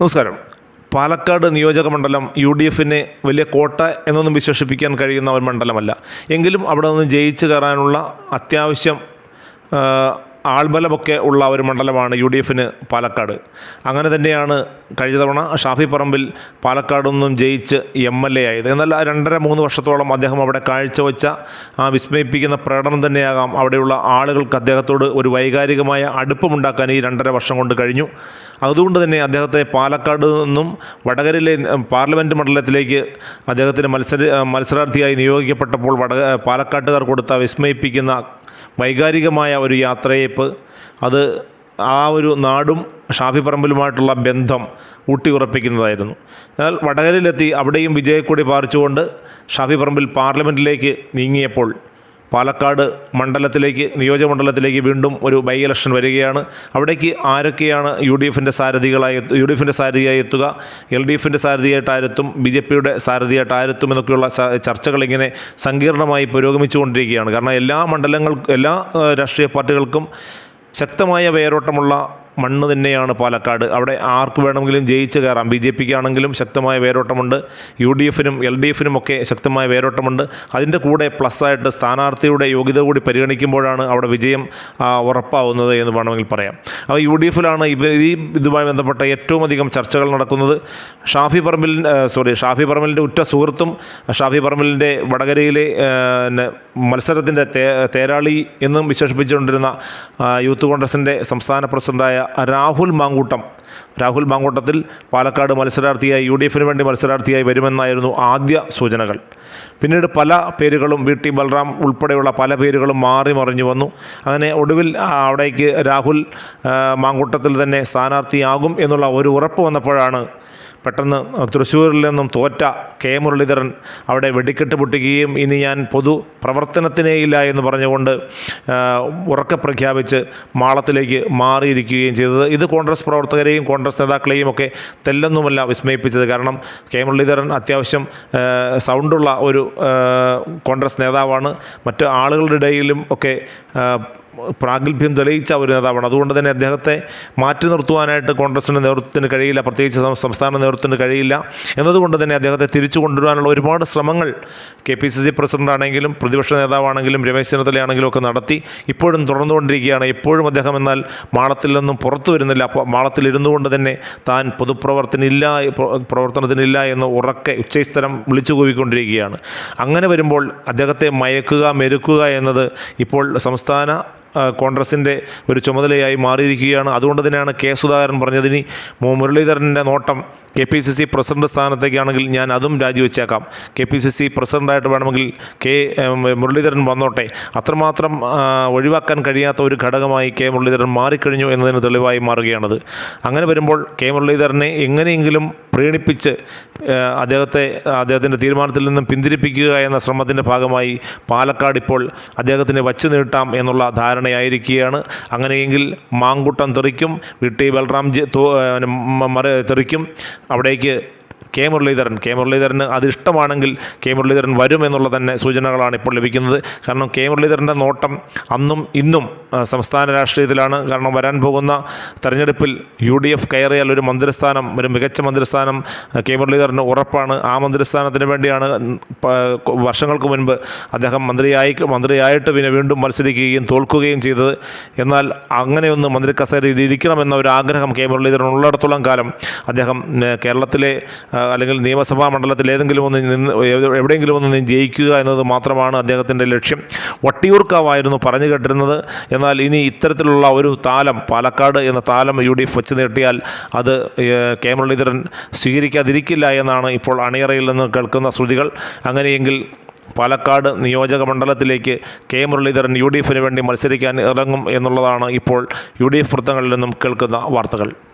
നമസ്കാരം. പാലക്കാട് നിയോജക മണ്ഡലം യു ഡി എഫിനെ വലിയ കോട്ട എന്നൊന്നും വിശേഷിപ്പിക്കാൻ കഴിയുന്ന ഒരു മണ്ഡലമല്ല. എങ്കിലും അവിടെ നിന്ന് ജയിച്ചു കയറാനുള്ള അത്യാവശ്യം ആൾബലമൊക്കെ ഉള്ള ഒരു മണ്ഡലമാണ് യു ഡി എഫിന് പാലക്കാട്. അങ്ങനെ തന്നെയാണ് കഴിഞ്ഞ തവണ ഷാഫി പറമ്പിൽ പാലക്കാട് നിന്നും ജയിച്ച് എം എൽ എ ആയത്. എന്നാൽ രണ്ടര മൂന്ന് വർഷത്തോളം അദ്ദേഹം അവിടെ കാഴ്ചവെച്ച ആ വിസ്മയിപ്പിക്കുന്ന പ്രകടനം തന്നെയാകാം അവിടെയുള്ള ആളുകൾക്ക് അദ്ദേഹത്തോട് ഒരു വൈകാരികമായ അടുപ്പമുണ്ടാക്കാൻ ഈ രണ്ടര വർഷം കൊണ്ട് കഴിഞ്ഞു. അതുകൊണ്ട് തന്നെ അദ്ദേഹത്തെ പാലക്കാട് നിന്നും വടകരയിലെ പാർലമെന്റ് മണ്ഡലത്തിലേക്ക് അദ്ദേഹത്തിന് മത്സര മത്സരാർത്ഥിയായി നിയോഗിക്കപ്പെട്ടപ്പോൾ വടക പാലക്കാട്ടുകാർ കൊടുത്ത വിസ്മയിപ്പിക്കുന്ന വൈകാരികമായ ഒരു യാത്രയയപ്പ് അത് ആ ഒരു നാടും ഷാഫി പറമ്പിലുമായിട്ടുള്ള ബന്ധം ഊട്ടിയുറപ്പിക്കുന്നതായിരുന്നു. എന്നാൽ വടകരയിലെത്തി അവിടെയും വിജയക്കൊടി പാറിച്ചുകൊണ്ട് ഷാഫി പറമ്പിൽ പാർലമെന്റിലേക്ക് നീങ്ങിയപ്പോൾ പാലക്കാട് മണ്ഡലത്തിലേക്ക് നിയോജകമണ്ഡലത്തിലേക്ക് വീണ്ടും ഒരു ബൈ ഇലക്ഷൻ വരികയാണ്. അവിടേക്ക് ആരൊക്കെയാണ് യു ഡി എഫിന്റെ സാരഥികളായി യു ഡി എഫിന്റെ സാരഥിയായി എത്തുക? എൽ ഡി എഫിന്റെ സാരഥിയായിട്ട് ആരെത്തും ബി ജെ പിയുടെ സാരഥിയായിട്ട് ആരെത്തും എന്നൊക്കെയുള്ള ചർച്ചകൾ ഇങ്ങനെ സങ്കീർണമായി പുരോഗമിച്ചുകൊണ്ടിരിക്കുകയാണ്. കാരണം എല്ലാ മണ്ഡലങ്ങൾ എല്ലാ രാഷ്ട്രീയ പാർട്ടികൾക്കും ശക്തമായ വേരോട്ടമുള്ള മണ്ണ് തന്നെയാണ് പാലക്കാട്. അവിടെ ആർക്ക് വേണമെങ്കിലും ജയിച്ച് കയറാം. ബി ജെ പിക്ക് ആണെങ്കിലും ശക്തമായ വേരോട്ടമുണ്ട്. യു ഡി എഫിനും എൽ ഡി എഫിനും ഒക്കെ ശക്തമായ വേരോട്ടമുണ്ട്. അതിന്റെ കൂടെ പ്ലസ്സായിട്ട് സ്ഥാനാർത്ഥിയുടെ യോഗ്യത കൂടി പരിഗണിക്കുമ്പോഴാണ് അവിടെ വിജയം ഉറപ്പാവുന്നത് എന്ന് വേണമെങ്കിൽ പറയാം. അപ്പോൾ യു ഡി എഫിലാണ് ഈ ഇതുമായി ബന്ധപ്പെട്ട ഏറ്റവും അധികം ചർച്ചകൾ നടക്കുന്നത്. ഷാഫി പറമ്പിൽ സോറി ഷാഫി പറമ്പിലിന്റെ ഉറ്റ സുഹൃത്തും ഷാഫി പറമ്പിലിന്റെ വടകരയിലെ മത്സരത്തിന്റെ തേരാളി എന്നും വിശേഷിപ്പിച്ചുകൊണ്ടിരുന്ന യൂത്ത് കോൺഗ്രസിന്റെ സംസ്ഥാന പ്രസിഡന്റായ രാഹുൽ മാങ്കൂട്ടം. രാഹുൽ മാങ്കൂട്ടത്തിൽ പാലക്കാട് മത്സരാർത്ഥിയായി യു ഡി എഫിന് വേണ്ടി മത്സരാർത്ഥിയായി വരുമെന്നായിരുന്നു ആദ്യ സൂചനകൾ. പിന്നീട് പല പേരുകളും വി ടി ബൽറാം ഉൾപ്പെടെയുള്ള പല പേരുകളും മാറി മറിഞ്ഞു വന്നു. അങ്ങനെ ഒടുവിൽ അവിടേക്ക് രാഹുൽ മാങ്കൂട്ടത്തിൽ തന്നെ സ്ഥാനാർത്ഥിയാകും എന്നുള്ള ഒരു ഉറപ്പ് വന്നപ്പോഴാണ് പെട്ടെന്ന് തൃശ്ശൂരിൽ നിന്നും തോറ്റ കെ മുരളീധരൻ അവിടെ വെടിക്കെട്ട് പൊട്ടിക്കുകയും ഇനി ഞാൻ പൊതു പ്രവർത്തനത്തിനേയില്ല എന്ന് പറഞ്ഞുകൊണ്ട് ഉറക്കെ പ്രഖ്യാപിച്ച് മാളത്തിലേക്ക് മാറിയിരിക്കുകയും ചെയ്തത്. ഇത് കോൺഗ്രസ് പ്രവർത്തകരെയും കോൺഗ്രസ് നേതാക്കളെയും ഒക്കെ തെല്ലൊന്നുമല്ല വിസ്മയിപ്പിച്ചത്. കാരണം കെ മുരളീധരൻ അത്യാവശ്യം സൗണ്ടുള്ള ഒരു കോൺഗ്രസ് നേതാവാണ്. മറ്റ് ആളുകളുടെ ഇടയിലും ഒക്കെ പ്രാഗൽഭ്യം തെളിയിച്ച ഒരു നേതാവാണ്. അതുകൊണ്ട് തന്നെ അദ്ദേഹത്തെ മാറ്റി നിർത്തുവാനായിട്ട് കോൺഗ്രസിന്റെ നേതൃത്വത്തിന് കഴിയില്ല പ്രത്യേകിച്ച് സംസ്ഥാന നേതൃത്വത്തിന് കഴിയില്ല. എന്നതുകൊണ്ട് തന്നെ അദ്ദേഹത്തെ തിരിച്ചു കൊണ്ടുവരാനുള്ള ഒരുപാട് ശ്രമങ്ങൾ കെ പി സി സി പ്രസിഡന്റാണെങ്കിലും പ്രതിപക്ഷ നേതാവാണെങ്കിലും രമേശ് ചെന്നിത്തലയാണെങ്കിലും ഒക്കെ നടത്തി ഇപ്പോഴും തുടർന്നുകൊണ്ടിരിക്കുകയാണ്. എപ്പോഴും അദ്ദേഹം എന്നാൽ മാളത്തിൽ നിന്നും പുറത്തു വരുന്നില്ല. മാളത്തിൽ ഇരുന്നു കൊണ്ട് തന്നെ താൻ പൊതുപ്രവർത്തനില്ല പ്ര- പ്രവർത്തനത്തിനില്ല എന്ന് ഉറക്കെ ഉച്ചസ്ഥലം വിളിച്ചു കൂവിക്കൊണ്ടിരിക്കുകയാണ്. അങ്ങനെ വരുമ്പോൾ അദ്ദേഹത്തെ മയക്കുക മെരുക്കുക എന്നത് ഇപ്പോൾ സംസ്ഥാന കോൺഗ്രസിന്റെ ഒരു ചുമതലയായി മാറിയിരിക്കുകയാണ്. അതുകൊണ്ട് തന്നെയാണ് കെ സുധാകരൻ പറഞ്ഞതിനി മുരളീധരന്റെ നോട്ടം K P C C president സ്ഥാനത്തേക്കാണെങ്കിൽ ഞാൻ അതും രാജിവെച്ചേക്കാം. കെ പി സി സി പ്രസിഡന്റായിട്ട് വേണമെങ്കിൽ കെ മുരളീധരൻ വന്നോട്ടെ. അത്രമാത്രം ഒഴിവാക്കാൻ കഴിയാത്ത ഒരു ഘടകമായി കെ മുരളീധരൻ മാറിക്കഴിഞ്ഞു എന്നതിന് തെളിവായി മാറുകയാണത്. അങ്ങനെ വരുമ്പോൾ കെ മുരളീധരനെ എങ്ങനെയെങ്കിലും പ്രീണിപ്പിച്ച് അദ്ദേഹത്തെ അദ്ദേഹത്തിന്റെ തീരുമാനത്തിൽ നിന്നും പിന്തിരിപ്പിക്കുക എന്ന ശ്രമത്തിന്റെ ഭാഗമായി പാലക്കാട് ഇപ്പോൾ അദ്ദേഹത്തിനെ വച്ചു നീട്ടാം എന്നുള്ള ധാരണയായിരിക്കുകയാണ്. അങ്ങനെയെങ്കിൽ മാങ്കുട്ടം തെറിക്കും വി ബൽറാം മറ തെറിക്കും. അവിടേക്ക് കെ മുരളീധരൻ. കെ മുരളീധരന് അതിഷ്ടമാണെങ്കിൽ കെ മുരളീധരൻ വരും എന്നുള്ള തന്നെ സൂചനകളാണ് ഇപ്പോൾ ലഭിക്കുന്നത്. കാരണം കെ മുരളീധരന്റെ നോട്ടം അന്നും ഇന്നും സംസ്ഥാന രാഷ്ട്രീയത്തിലാണ്. കാരണം വരാൻ പോകുന്ന തെരഞ്ഞെടുപ്പിൽ യു ഡി എഫ് കയറിയാൽ ഒരു മന്ത്രിസ്ഥാനം ഒരു മികച്ച മന്ത്രിസ്ഥാനം കെ മുരളീധരന് ഉറപ്പാണ്. ആ മന്ത്രിസ്ഥാനത്തിന് വേണ്ടിയാണ് വർഷങ്ങൾക്ക് മുൻപ് അദ്ദേഹം മന്ത്രിയായി മന്ത്രിയായിട്ട് പിന്നെ വീണ്ടും മത്സരിക്കുകയും തോൽക്കുകയും ചെയ്തത്. എന്നാൽ അങ്ങനെയൊന്ന് മന്ത്രി കസേരയിൽ ഇരിക്കണമെന്ന ഒരു ആഗ്രഹം കെ മുരളീധരൻ ഉള്ളിടത്തോളം കാലം അദ്ദേഹം കേരളത്തിലെ അല്ലെങ്കിൽ നിയമസഭാ മണ്ഡലത്തിൽ ഏതെങ്കിലും ഒന്ന് നിന്ന് എവിടെയെങ്കിലും ഒന്ന് നിന്ന് ജയിക്കുക എന്നത് മാത്രമാണ് അദ്ദേഹത്തിന്റെ ലക്ഷ്യം. വട്ടിയൂർക്കാവായിരുന്നു പറഞ്ഞു കേട്ടിരുന്നത്. എന്നാൽ ഇനി ഇത്തരത്തിലുള്ള ഒരു താലം പാലക്കാട് എന്ന താലം യു ഡി എഫ് വെച്ച് നീട്ടിയാൽ അത് കെ മുരളീധരൻ സ്വീകരിക്കാതിരിക്കില്ല എന്നാണ് ഇപ്പോൾ അണിയറയിൽ നിന്ന് കേൾക്കുന്ന ശ്രുതികൾ. അങ്ങനെയെങ്കിൽ പാലക്കാട് നിയോജക മണ്ഡലത്തിലേക്ക് കെ മുരളീധരൻ യു ഡി എഫിന് വേണ്ടി മത്സരിക്കാൻ ഇറങ്ങും എന്നുള്ളതാണ് ഇപ്പോൾ യു ഡി എഫ് വൃത്തങ്ങളിൽ നിന്നും കേൾക്കുന്ന വാർത്തകൾ.